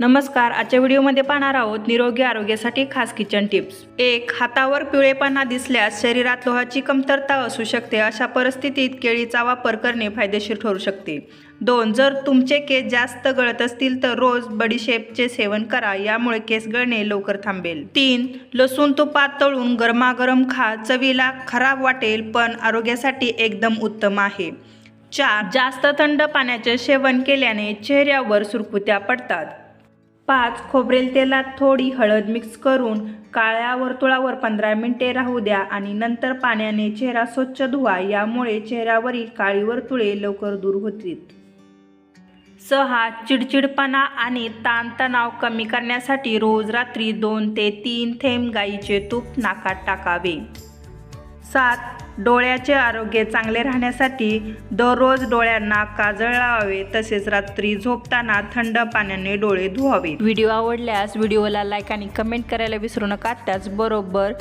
नमस्कार आजच्या व्हिडिओमध्ये पाहणार आहोत निरोगी आरोग्यासाठी खास किचन टिप्स एक हातावर पिवळेपणा दिसल्यास शरीरात लोहाची कमतरता असू शकते. अशा परिस्थितीत केळीचा वापर करणे फायदेशीर ठरू शकते. दोन जर तुमचे केस जास्त गळत असतील तर रोज बडीशेपचे सेवन करा. यामुळे केस गळणे लवकर थांबेल. तीन लसूण तुपात तळून गरमागरम खा. चवीला खराब वाटेल पण आरोग्यासाठी एकदम उत्तम आहे. चार जास्त थंड पाण्याचे सेवन केल्याने चेहऱ्यावर सुरकुत्या पडतात. पाच खोबरेल तेलात थोडी हळद मिक्स करून काळ्या वर्तुळावर पंधरा मिनिटे राहू द्या आणि नंतर पाण्याने चेहरा स्वच्छ धुवा. यामुळे चेहऱ्यावरील काळी वर्तुळे लवकर दूर होतील. सहा चिडचिडपणा आणि ताणतणाव कमी करण्यासाठी रोज रात्री दोन ते तीन थेंब गाईचे तूप नाकात टाकावे. सात डोळ्याचे आरोग्य चांगले राहण्यासाठी दररोज डोळ्यांना काजळ लावावे तसेच रात्री झोपताना थंड पाण्याने डोळे धुवावे. व्हिडिओ आवडल्यास व्हिडिओला लाईक आणि कमेंट करायला विसरू नका. त्याचबरोबर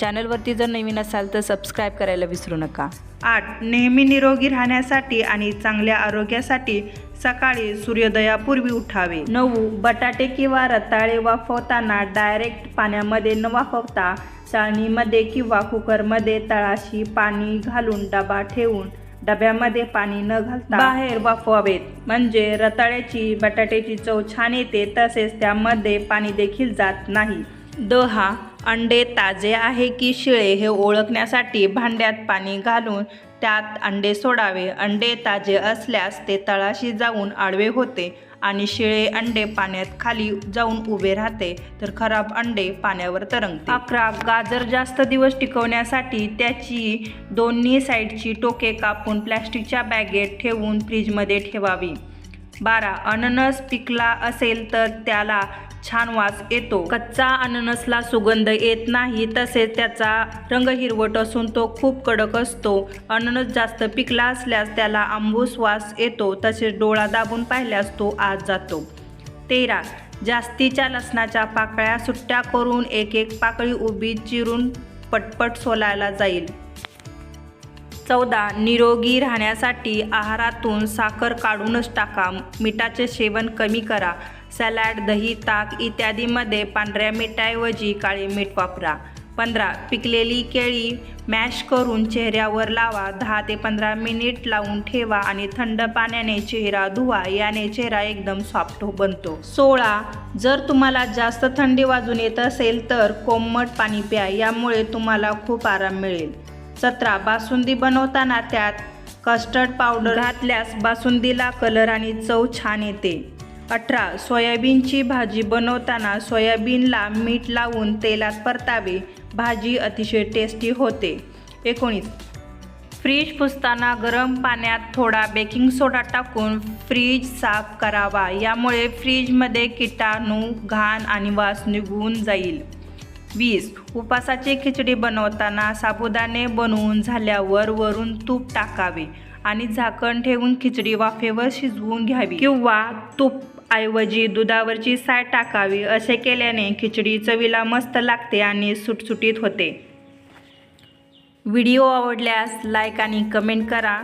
चॅनलवरती जर नवीन असाल तर सबस्क्राईब करायला विसरू नका. आठ नेहमी निरोगी राहण्यासाठी आणि चांगल्या आरोग्यासाठी सकाळी सूर्योदयापूर्वी उठावे. नऊ बटाटे किंवा रताळे वाफवताना डायरेक्ट पाण्यामध्ये न वाफवता चाळणीमध्ये किंवा कुकरमध्ये तळाशी पाणी घालून डबा ठेवून डब्यामध्ये पाणी न घालता बाहेर वाफवावेत. म्हणजे रताळ्याची बटाट्याची चव छान येते तसेच त्यामध्ये पाणी देखील जात नाही. दहा अंडे ताजे आहे की शिळे हे ओळखण्यासाठी भांड्यात पाणी घालून त्यात अंडे सोडावे. अंडे ताजे असल्यास ते तळाशी जाऊन आडवे होते. आणि शिळे अंडे पाण्यात खाली जाऊन उभे राहते तर खराब अंडे पाण्यावर तरंगते. अकरा गाजर जास्त दिवस टिकवण्यासाठी त्याची दोन्ही साईडची टोके कापून प्लॅस्टिकच्या बॅगेत ठेवून फ्रीजमध्ये ठेवावी. बारा अननस पिकला असेल तर त्याला छान वास येतो. कच्चा अननसला सुगंध येत नाही तसेच त्याचा रंग हिरवट असून तो खूप कडक असतो. अननस जास्त पिकला असल्यास त्याला आंबूस वास येतो तसेच डोळा दाबून पाहिल्यास तो आत जातो. तेरा जास्तीच्या लसणाच्या पाकळ्या सुट्ट्या करून एक एक पाकळी उभी चिरून पटपट सोलायला जाईल. चौदा निरोगी राहण्यासाठी आहारातून साखर काढूनच टाका. मिठाचे सेवन कमी करा. सॅलॅड दही ताक इत्यादीमध्ये पांढऱ्या मिठाऐवजी काळे मीठ वापरा. पंधरा पिकलेली केळी मॅश करून चेहऱ्यावर लावा. दहा ते पंधरा मिनिट लावून ठेवा आणि थंड पाण्याने चेहरा धुवा. याने चेहरा एकदम सॉफ्ट बनतो. सोळा जर तुम्हाला जास्त थंडी वाजून येत असेल तर कोमट पाणी प्या. यामुळे तुम्हाला खूप आराम मिळेल. सतरा बासुंदी बनवताना त्यात कस्टर्ड पावडर घातल्यास बासुंदीला कलर आणि चव छान येते. अठरा सोयाबीनची भाजी बनवताना सोयाबीनला मीठ लावून तेलात परतावे भाजी अतिशय टेस्टी होते. एकोणीस फ्रीज पुसताना गरम पाण्यात थोडा बेकिंग सोडा टाकून फ्रीज साफ करावा यामुळे फ्रीजमध्ये किटाणू घाण आणि वास निघून जाईल. वीस. उपासाची खिचडी बनवताना साबुदाणे बनवून झाल्यावर वरून तूप टाकावे आणि झाकण ठेवून खिचडी वाफेवर शिजवून घ्यावी किंवा तूप ऐवजी दुधावरची साय टाकावी असे केल्याने खिचडी चवीला मस्त लागते आणि सुटसुटीत होते. व्हिडिओ आवडल्यास लाईक आणि कमेंट करा.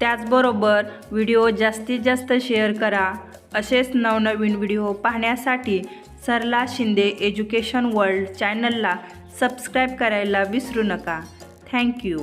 त्याचबरोबर व्हिडिओ जास्तीत जास्त शेअर करा. असेच नवनवीन व्हिडिओ पाहण्यासाठी सरला शिंदे एज्युकेशन वर्ल्ड चॅनलला सबस्क्राईब करायला विसरू नका. थँक्यू